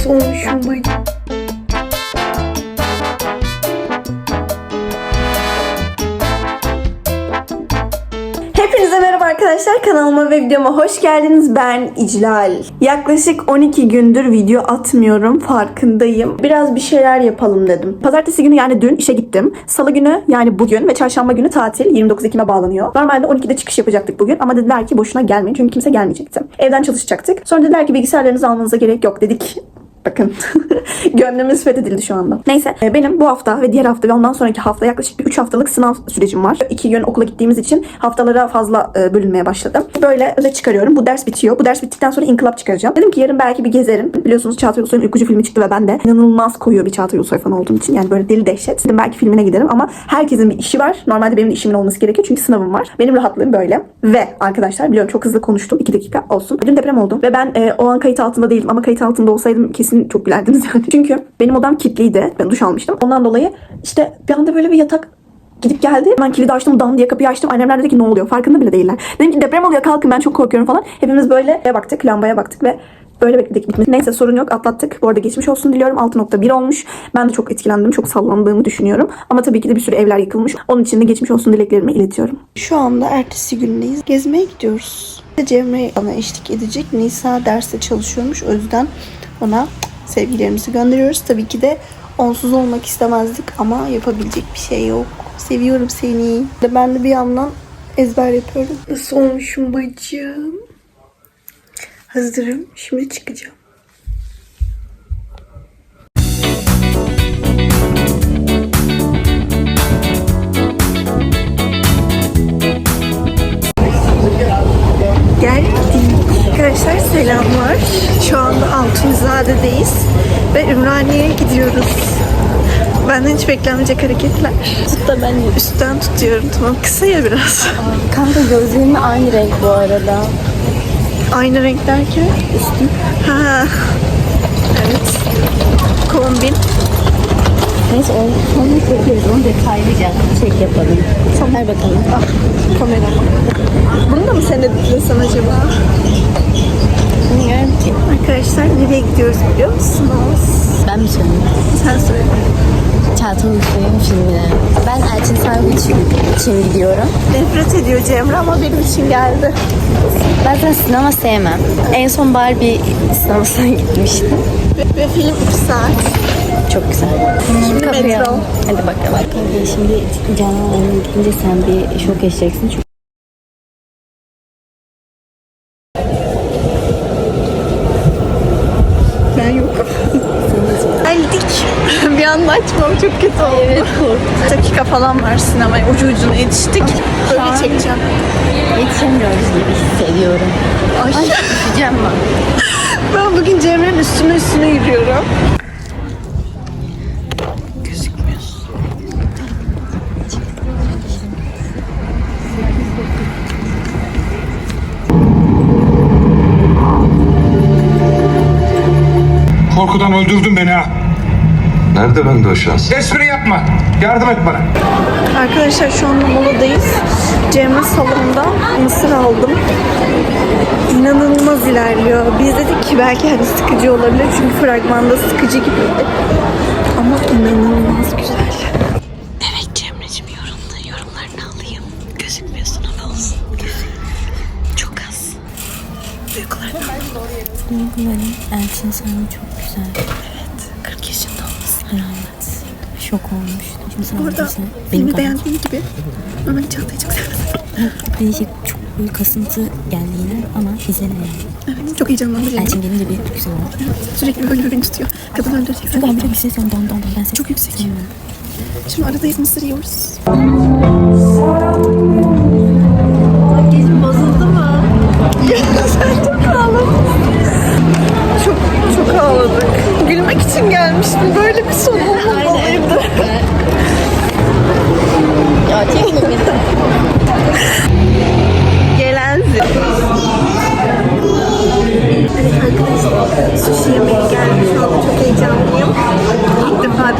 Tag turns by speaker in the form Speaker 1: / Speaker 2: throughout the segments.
Speaker 1: Nasıl? Hepinize merhaba arkadaşlar. Kanalıma ve videoma hoş geldiniz. Ben İclal. Yaklaşık 12 gündür video atmıyorum. Farkındayım. Biraz bir şeyler yapalım dedim. Pazartesi günü yani dün işe gittim. Salı günü yani bugün ve çarşamba günü tatil. 29 Ekim'e bağlanıyor. Normalde 12'de çıkış yapacaktık bugün ama dediler ki boşuna gelmeyin çünkü kimse gelmeyecekti. Evden çalışacaktık. Sonra dediler ki bilgisayarlarınızı almanıza gerek yok dedik. Bakın gönlümüz fethedildi şu anda. Neyse e, benim bu hafta ve diğer hafta ve ondan sonraki hafta yaklaşık bir 3 haftalık sınav sürecim var. 2 gün okula gittiğimiz için haftalara fazla e, bölünmeye başladım. Böyle öze çıkarıyorum. Bu ders bitiyor. Bu ders bittikten sonra inkılap çıkaracağım. Dedim ki yarın belki bir gezerim. Biliyorsunuz Çağatay Ulusoy'un uykucu filmi çıktı ve ben de inanılmaz koyuyor bir Çağatay Ulusoy falan olduğum için. Yani böyle deli dehşet. Dedim belki filmine giderim ama herkesin bir işi var. Normalde benim de işimin olması gerekiyor çünkü sınavım var. Benim rahatlığım böyle. Ve arkadaşlar biliyorum çok hızlı konuştum. 2 dakika olsun. Dün deprem oldu ve ben e, o an kayıt altında değilim ama kayıt altında olsaydım kesin çok gülerdiniz yani. Çünkü benim odam kilitliydi. Ben duş almıştım. Ondan dolayı işte bir anda böyle bir yatak gidip geldi. Ben kilidi açtım, dan diye kapıyı açtım. Annemler dedi ki ne oluyor? Farkında bile değiller. Dedim ki deprem oluyor kalkın ben çok korkuyorum falan. Hepimiz böyle baktık, lambaya baktık ve böyle bekledik bitmesi. Neyse sorun yok atlattık. Bu arada geçmiş olsun diliyorum. 6.1 olmuş. Ben de çok etkilendim. Çok sallandığımı düşünüyorum. Ama tabii ki de bir sürü evler yıkılmış. Onun için de geçmiş olsun dileklerimi iletiyorum. Şu anda ertesi gündeyiz. Gezmeye gidiyoruz. Cemre bana eşlik edecek. Nisa derste çalışıyormuş. O yüzden ona sevgilerimizi gönderiyoruz. Tabii ki de onsuz olmak istemezdik ama yapabilecek bir şey yok. Seviyorum seni. Ben de bir yandan ezber yapıyorum. Nasıl olmuşum bacım? Hazırım. Şimdi çıkacağım. Altunizade'deyiz ve Ümraniye'ye gidiyoruz. Benden hiç beklenmeyecek hareketler.
Speaker 2: Tut da ben
Speaker 1: Üstten tutuyorum tamam. Kısa ya biraz.
Speaker 2: Kanka gözlerimin aynı renk bu arada.
Speaker 1: Aynı renk derken? Üstüm. Ha. Evet. Kombin.
Speaker 2: Neyse onu sonra çekeriz. Onu detaylıca çek yapalım. Sen ver bakalım.
Speaker 1: Ah, kamera. Bunu da mı sen editlesen acaba?
Speaker 2: Bilmiyorum ki.
Speaker 1: Arkadaşlar nereye gidiyoruz biliyor musunuz?
Speaker 2: Ben mi söyleyeyim?
Speaker 1: Sen söyle.
Speaker 2: Çağatay Ulusoy'un filmine. Ben Elçin Sargı için, gidiyorum.
Speaker 1: Nefret ediyor Cemre ama benim için geldi.
Speaker 2: Ben zaten sinema sevmem. En son Barbie sinemasına gitmiştim.
Speaker 1: Ve, ve film 3 saat.
Speaker 2: Çok güzel.
Speaker 1: Şimdi
Speaker 2: Kapıyı
Speaker 1: metro.
Speaker 2: Hadi bakalım. Şimdi Canan Hanım'a gidince sen bir şok yaşayacaksın. Çünkü
Speaker 1: bir anda açmam çok kötü oldu.
Speaker 2: Evet, korktum.
Speaker 1: dakika falan var sinemaya. Ucu ucuna yetiştik. Böyle
Speaker 2: an-
Speaker 1: çekeceğim.
Speaker 2: yetişemiyoruz gibi hissediyorum.
Speaker 1: Ay.
Speaker 2: Ay düşeceğim ben.
Speaker 1: Ben bugün Cemre'nin üstüne üstüne yürüyorum.
Speaker 3: Korkudan öldürdün beni ha.
Speaker 4: Nerede bende o şans?
Speaker 3: Espri yapma. Yardım et bana.
Speaker 1: Arkadaşlar şu anda moladayız. Cemre salonunda mısır aldım. İnanılmaz ilerliyor. Biz dedik ki belki hani sıkıcı olabilir çünkü fragmanda sıkıcı gibiydi. Ama inanılmaz güzel. Evet Cemre'cim yorumla, yorumlarını alayım. Gözükmüyorsun ama olsun. Çok az. Duygularını
Speaker 2: Duyguların Elçin sana çok güzel. Şok olmuştum. Şimdi bakırsan
Speaker 1: filmi beğendiğim gibi ben Çağatay'ı çok sevdim.
Speaker 2: Değişik çok böyle kasıntı geldi yine ama izlenir yani.
Speaker 1: Evet, çok heyecanlandı Cemre.
Speaker 2: Elçin gelince bir güzel oldu.
Speaker 1: Sürekli böyle beni tutuyor. Kadın öldürecek.
Speaker 2: Çünkü abi bir ses don don don ben seni
Speaker 1: Çok yüksek.
Speaker 2: sevmiyorum.
Speaker 1: Şimdi aradayız mısır yiyoruz.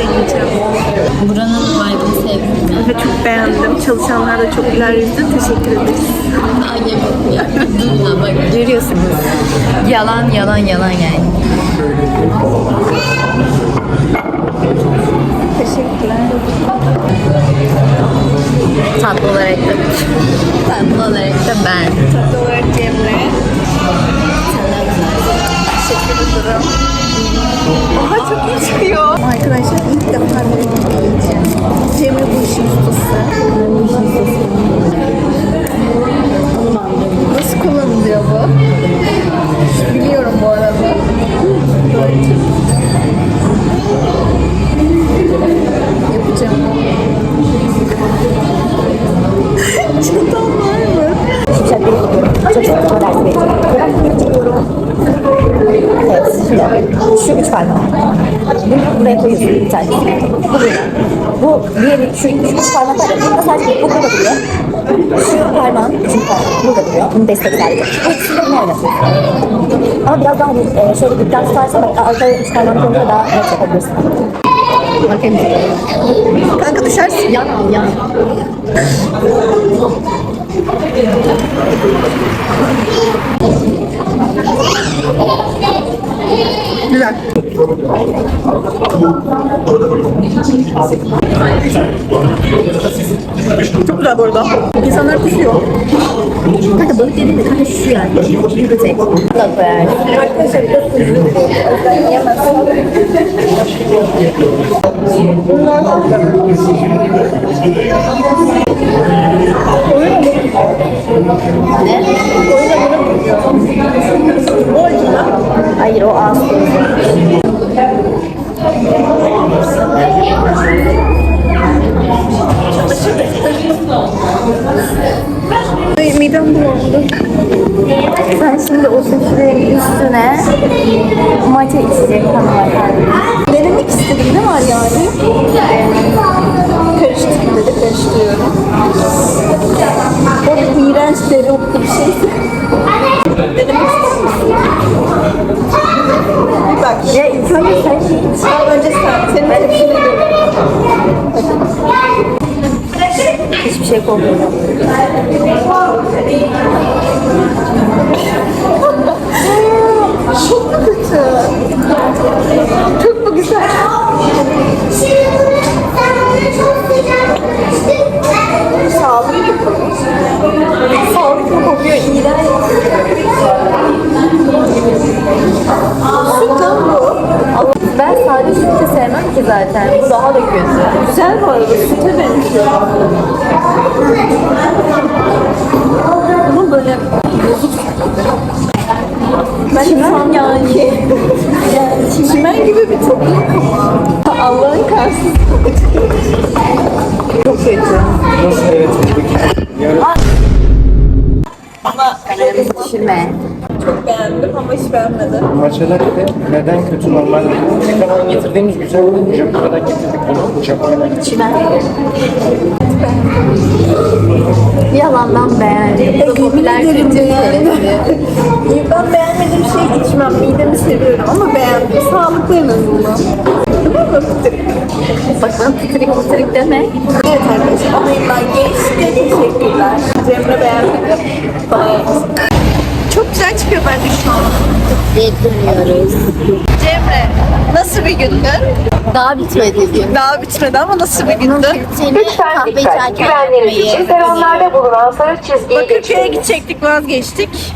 Speaker 1: Deneyeceğim.
Speaker 2: Buranın vibe'ını sevdim.
Speaker 1: Ve çok Beğendim. Çalışanlar da çok güler yüzlü. Teşekkür ederiz.
Speaker 2: Durma bak görüyorsunuz. Yalan yalan yalan yani.
Speaker 1: Teşekkürler.
Speaker 2: Tatlı olarak da tatlı olarak da ben.
Speaker 1: Tatlı olarak Cemre. Teşekkür ederim. Oha çok iyi çıkıyor. Arkadaşlar ilk defa böyle yiyeceğim. Cemre bu işin ustası. Nasıl kullanılıyor bu? Biliyorum bu arada. Yapacağım. Çatal var mı?
Speaker 2: Çok dersi vereceğim. Evet, şu üç parmak. Bunu buraya koyuyorsun bir tane. Bu. Bu diğeri, şu, şu üç parmak var ya, burada sadece bu burada duruyor. Şu parmağın, üçüncü parmak burada duruyor. Bunu destek sadece. Bu ikisini de bunu oynatıyorsun. Ama biraz daha hani e, şöyle dikkat tutarsan bak arkaya üç parmağını koyunca daha net yapabilirsin. Bakayım.
Speaker 1: Kanka düşersin.
Speaker 2: Yan al, yan.
Speaker 1: Çok güzel bu arada. İnsanlar kusuyor.
Speaker 2: Kanka balık dediğin de kanka şu yani. Tek. Balık yani.
Speaker 1: Arkadaşlar biraz
Speaker 2: Ne? Hayır o ağız
Speaker 1: Ay, midem bulandı.
Speaker 2: Sen şimdi o suflenin üstüne matcha içecek hanımefendi.
Speaker 1: Denemek istedim ne var yani? Karıştırdım dedi, karıştırıyorum. O iğrenç dereotlu bir şey. Denemek ister misin? Bak,
Speaker 2: Ya önce sen
Speaker 1: al önce sen, senin tepkini.
Speaker 2: Hiçbir şey kokmuyor.
Speaker 1: Ama böyle bozuk Ben çimen yani. çimen gibi bir ama. Allah'ın karşısında. Çok kötü.
Speaker 5: Nasıl evet
Speaker 2: Pişirme.
Speaker 1: Çok beğendim ama hiç beğenmedim.
Speaker 5: Maçalar de neden kötü normal Tekrardan getirdiğimiz güzel Japonya'dan getirdik bunu. Japonya'dan
Speaker 2: Çimen. Yalandan beğendim. Bu da popüler
Speaker 1: ederim
Speaker 2: kültür
Speaker 1: beğendim.
Speaker 2: meselesi.
Speaker 1: Ben beğenmediğim şey içmem. Midemi seviyorum ama beğendim. Sağlıklı en azından. Tamam mı?
Speaker 2: Bak bana titrik titrik deme.
Speaker 1: Evet arkadaşlar. Onayımdan geçti. Teşekkürler. Cemre. Bana yapsın. Çok güzel çıkıyor bence şu an.
Speaker 2: Ve.
Speaker 1: Cemre nasıl bir gündü?
Speaker 2: Daha bitmedi gün.
Speaker 1: Daha bitmedi ama nasıl bir gündü?
Speaker 6: Lütfen dikkat. Güvenliğiniz için peronlarda bulunan sarı çizgiyi
Speaker 1: Bakırköy'e
Speaker 6: geçin.
Speaker 1: gidecektik vazgeçtik.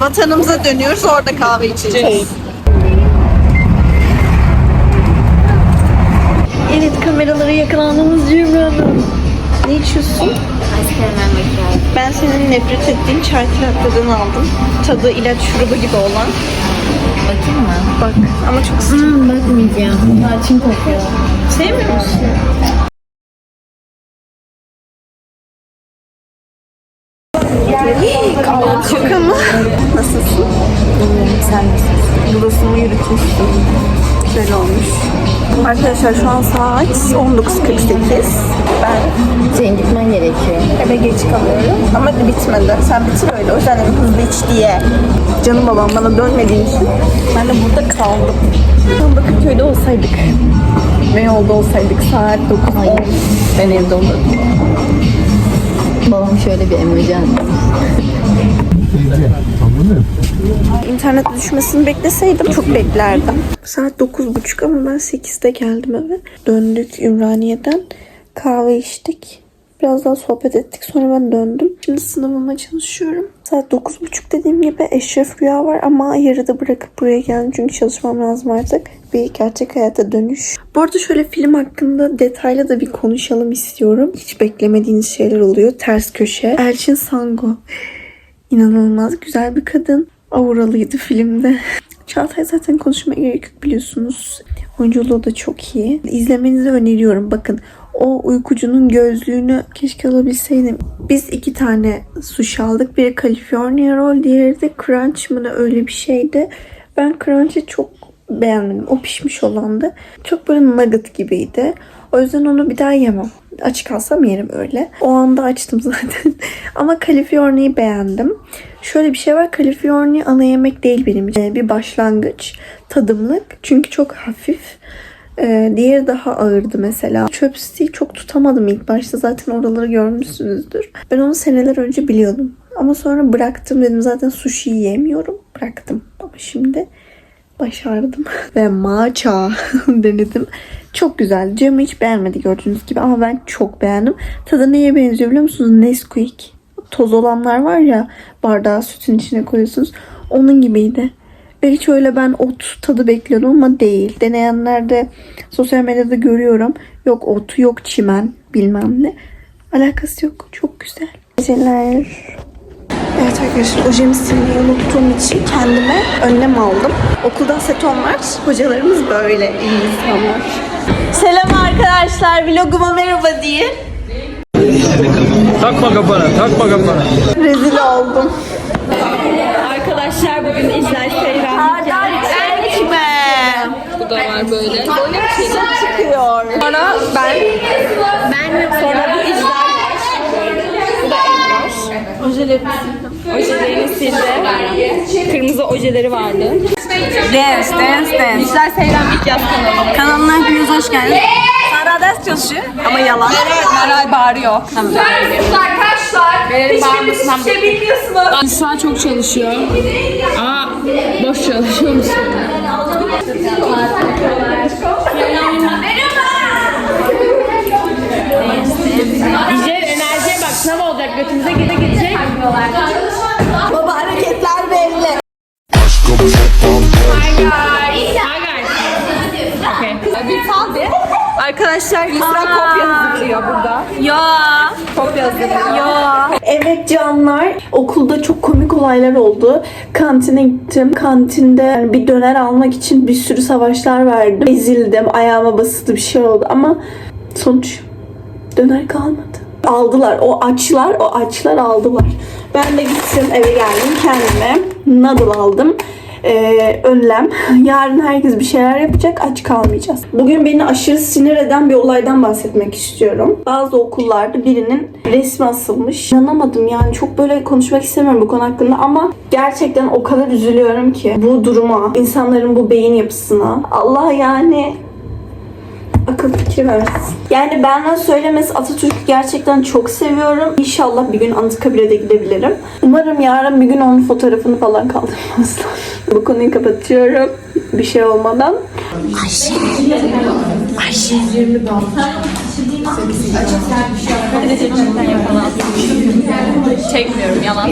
Speaker 1: Vatanımıza dönüyoruz orada kahve içeceğiz. Evet kameralara yakalandığımız Cemre Hanım. Ne içiyorsun? Ben senin nefret ettiğin çay latteden aldım. Tadı ilaç şurubu gibi olan.
Speaker 2: Bakayım mı?
Speaker 1: Bak ama çok sıcak.
Speaker 2: Hmm, bakmayacağım. Tarçın kokuyor.
Speaker 1: Sevmiyor musun? Şaka mı? Nasılsın?
Speaker 2: Sen misin?
Speaker 1: Burasını yürütmüştüm. güzel olmuş. Arkadaşlar şu an saat 19.48. Ben
Speaker 2: gerekiyor.
Speaker 1: Eve geç kalıyorum. Ama bitmedi. Sen bitir öyle. O yüzden hızlı iç diye. Canım babam bana dönmediği için ben de burada kaldım. Tam Bakırköy'de olsaydık ve yolda olsaydık saat 9.10 ben evde olurdum.
Speaker 2: Babam şöyle bir emoji attı.
Speaker 1: İnternet düşmesini bekleseydim çok beklerdim. Saat 9.30 ama ben 8'de geldim eve. Döndük Ümraniye'den. Kahve içtik. Biraz daha sohbet ettik. Sonra ben döndüm. Şimdi sınavıma çalışıyorum. Saat 9.30 dediğim gibi Eşref Rüya var ama yarıda bırakıp buraya geldim. Çünkü çalışmam lazım artık. Bir gerçek hayata dönüş. Bu arada şöyle film hakkında detaylı da bir konuşalım istiyorum. Hiç beklemediğiniz şeyler oluyor. Ters köşe. Elçin Sango. İnanılmaz güzel bir kadın. Auralıydı filmde. Çağatay zaten konuşmaya gerek yok biliyorsunuz. Oyunculuğu da çok iyi. İzlemenizi öneriyorum. Bakın o uykucunun gözlüğünü keşke alabilseydim. Biz iki tane suş aldık. Biri California Roll, diğeri de Crunch mı ne öyle bir şeydi. Ben Crunch'ı çok beğenmedim. O pişmiş olandı. Çok böyle nugget gibiydi. O yüzden onu bir daha yemem. Aç kalsam yerim öyle. O anda açtım zaten. Ama California'yı beğendim. Şöyle bir şey var. California ana yemek değil benim için. Ee, Bir başlangıç. Tadımlık. Çünkü çok hafif. Ee, diğeri daha ağırdı mesela. Çöp stiği çok tutamadım ilk başta. Zaten oraları görmüşsünüzdür. Ben onu seneler önce biliyordum. Ama sonra bıraktım dedim zaten sushi yiyemiyorum. Bıraktım. Ama şimdi başardım. Ve matcha denedim. Çok güzel. Cem'i hiç beğenmedi gördüğünüz gibi ama ben çok beğendim. Tadı neye benziyor biliyor musunuz? Nesquik. Toz olanlar var ya bardağı sütün içine koyuyorsunuz. Onun gibiydi. Ve hiç öyle ben ot tadı bekliyordum ama değil. Deneyenlerde sosyal medyada görüyorum. Yok ot, yok çimen bilmem ne. Alakası yok. Çok güzel. Geceler. Evet arkadaşlar ojemi silmeyi unuttuğum için kendime önlem aldım. Okulda seton var. Hocalarımız böyle iyi insanlar. Selam arkadaşlar. Vloguma merhaba deyin.
Speaker 5: Takma kafana, takma kafana.
Speaker 1: Rezil oldum.
Speaker 7: Arkadaşlar bugün İclal Seyran. Var böyle.
Speaker 1: Çıkıyor. Sonra ben
Speaker 7: Ben sonra bu İclal var. Bu da Emrah. Ojelerini sildi. Kırmızı ojeleri vardı.
Speaker 1: Dance, dance, dance.
Speaker 7: İclal Seyran ilk yaz kanalı.
Speaker 1: Kanalına hepiniz hoş geldiniz. Sara ders çalışıyor ama yalan.
Speaker 7: Meral bağırıyor. Tamam.
Speaker 6: Arkadaşlar
Speaker 7: Verelim bağırmasından
Speaker 6: hiçbir şey bilmiyorsunuz.
Speaker 7: Yusra çok çalışıyor. Ama boş çalışıyor musun? İclal enerjiye bak sınav olacak götümüze gide gidecek.
Speaker 1: Baba hareketler belli. Arkadaşlar
Speaker 7: Yusra kopya hazırlıyor burada.
Speaker 1: Ya.
Speaker 7: Hazırlıyor.
Speaker 1: Ya. Evet canlar. Okulda çok komik olaylar oldu. Kantine gittim. Kantinde yani bir döner almak için bir sürü savaşlar verdim. Ezildim. Ayağıma basıldı bir şey oldu ama sonuç döner kalmadı. Aldılar. O açlar, o açlar aldılar. Ben de gittim eve geldim kendime. Noodle aldım. Ee, önlem. Yarın herkes bir şeyler yapacak. Aç kalmayacağız. Bugün beni aşırı sinir eden bir olaydan bahsetmek istiyorum. Bazı okullarda birinin resmi asılmış. İnanamadım yani. Çok böyle konuşmak istemiyorum bu konu hakkında ama gerçekten o kadar üzülüyorum ki bu duruma, insanların bu beyin yapısına. Allah yani akıl fikir versin. Yani benden söylemesi Atatürk'ü gerçekten çok seviyorum. İnşallah bir gün Anıtkabir'e de gidebilirim. Umarım yarın bir gün onun fotoğrafını falan kaldırmazlar. Bu konuyu kapatıyorum. Bir şey olmadan.
Speaker 7: Çekmiyorum yalan.